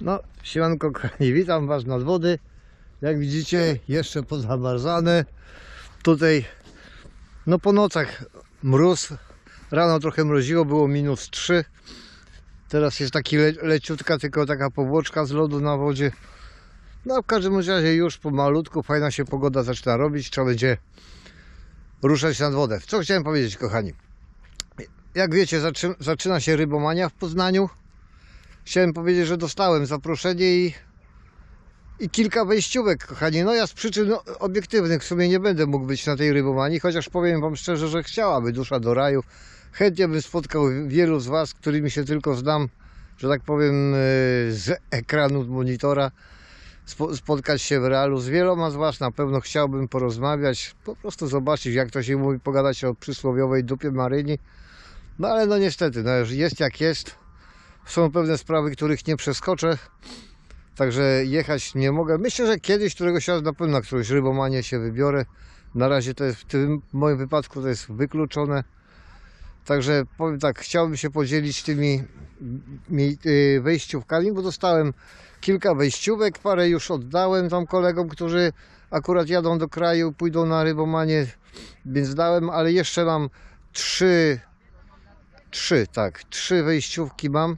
No, siemanko kochani, witam Was nad wody. Jak widzicie, jeszcze pozamarzane. Tutaj, no po nocach mróz. Rano trochę mroziło, było minus 3. Teraz jest taki le leciutka, tylko taka powłoczka z lodu na wodzie. No w każdym razie już pomalutku fajna się pogoda zaczyna robić. Trzeba będzie ruszać nad wodę. Co chciałem powiedzieć, kochani? Jak wiecie, zaczy zaczyna się rybomania w Poznaniu chciałem powiedzieć, że dostałem zaproszenie i, i kilka wejściówek, kochani. No ja z przyczyn obiektywnych w sumie nie będę mógł być na tej rybomanii, chociaż powiem Wam szczerze, że chciałaby dusza do raju. Chętnie bym spotkał wielu z Was, którymi się tylko znam, że tak powiem, e, z ekranu, z monitora. Spo, spotkać się w realu. Z wieloma z Was na pewno chciałbym porozmawiać, po prostu zobaczyć, jak to się mówi, pogadać o przysłowiowej dupie Maryni. No ale no niestety, no jest jak jest są pewne sprawy, których nie przeskoczę. Także jechać nie mogę. Myślę, że kiedyś któregoś razu na pewno na którąś rybomanię się wybiorę. Na razie to jest w tym moim wypadku to jest wykluczone. Także powiem tak, chciałbym się podzielić tymi mi- y, wejściówkami, bo dostałem kilka wejściówek, parę już oddałem tam kolegom, którzy akurat jadą do kraju, pójdą na rybomanie, więc dałem, ale jeszcze mam trzy, trzy, tak, trzy wejściówki mam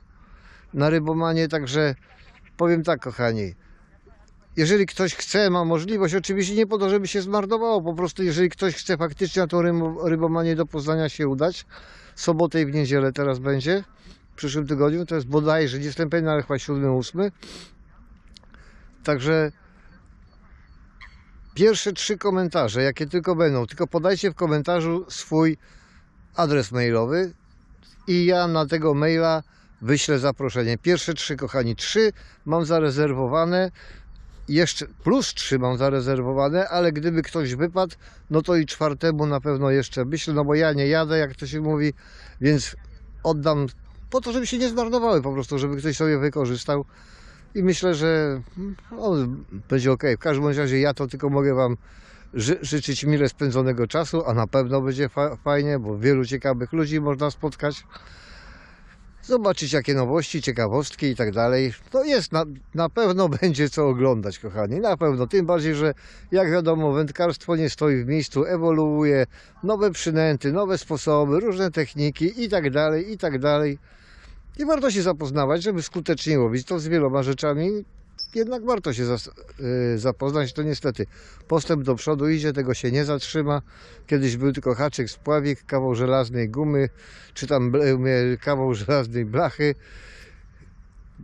na rybomanie, także powiem tak, kochani. Jeżeli ktoś chce, ma możliwość, oczywiście nie po to, żeby się zmarnowało, po prostu jeżeli ktoś chce faktycznie na tą rybo- rybomanię do Poznania się udać, sobotę i w niedzielę teraz będzie, w przyszłym tygodniu, to jest bodajże, nie jestem pewien, ale chyba 7-8. Także pierwsze trzy komentarze, jakie tylko będą, tylko podajcie w komentarzu swój adres mailowy i ja na tego maila wyślę zaproszenie. Pierwsze trzy, kochani, trzy mam zarezerwowane. Jeszcze plus trzy mam zarezerwowane, ale gdyby ktoś wypadł, no to i czwartemu na pewno jeszcze myślę, no bo ja nie jadę, jak to się mówi, więc oddam po to, żeby się nie zmarnowały po prostu, żeby ktoś sobie wykorzystał. I myślę, że no, będzie ok. W każdym razie ja to tylko mogę Wam ży- życzyć mile spędzonego czasu, a na pewno będzie fa- fajnie, bo wielu ciekawych ludzi można spotkać zobaczyć jakie nowości, ciekawostki i tak dalej. To jest, na, na pewno będzie co oglądać, kochani, na pewno. Tym bardziej, że jak wiadomo, wędkarstwo nie stoi w miejscu, ewoluuje, nowe przynęty, nowe sposoby, różne techniki i tak dalej, i tak dalej. I warto się zapoznawać, żeby skutecznie łowić to z wieloma rzeczami. Jednak warto się y, zapoznać, to niestety postęp do przodu idzie, tego się nie zatrzyma. Kiedyś był tylko haczyk, spławik, kawał żelaznej gumy, czy tam ble- kawał żelaznej blachy,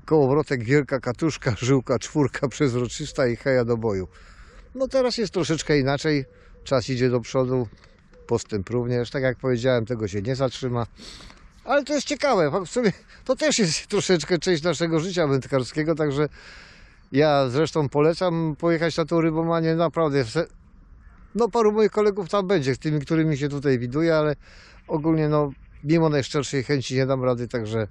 kołowrotek, wielka katuszka, żyłka, czwórka przezroczysta i heja do boju. No teraz jest troszeczkę inaczej, czas idzie do przodu, postęp również, tak jak powiedziałem, tego się nie zatrzyma. Ale to jest ciekawe, w sumie to też jest troszeczkę część naszego życia wędkarskiego, także ja zresztą polecam pojechać na tą rybomanię, naprawdę. No paru moich kolegów tam będzie, z tymi, którymi się tutaj widuję, ale ogólnie no mimo najszczerszej chęci nie dam rady, także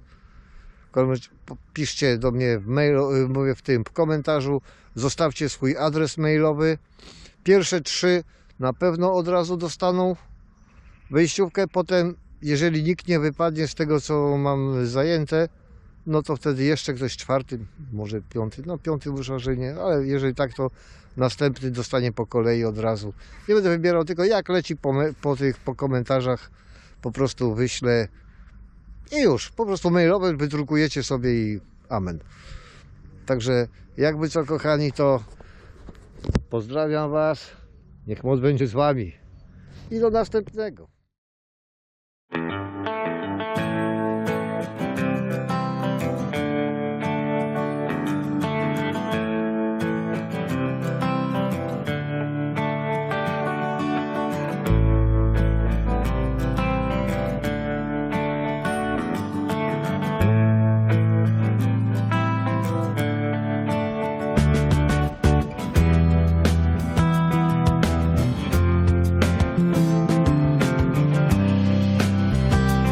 piszcie do mnie w mailu, y, mówię w tym w komentarzu, zostawcie swój adres mailowy. Pierwsze trzy na pewno od razu dostaną wejściówkę, potem jeżeli nikt nie wypadnie z tego co mam zajęte, no to wtedy jeszcze ktoś czwarty, może piąty, no piąty już raczej nie, ale jeżeli tak, to następny dostanie po kolei od razu. Nie będę wybierał tylko jak leci po, po tych, po komentarzach, po prostu wyślę i już, po prostu mailowe wydrukujecie sobie i amen. Także jakby co kochani, to pozdrawiam Was, niech moc będzie z Wami i do następnego.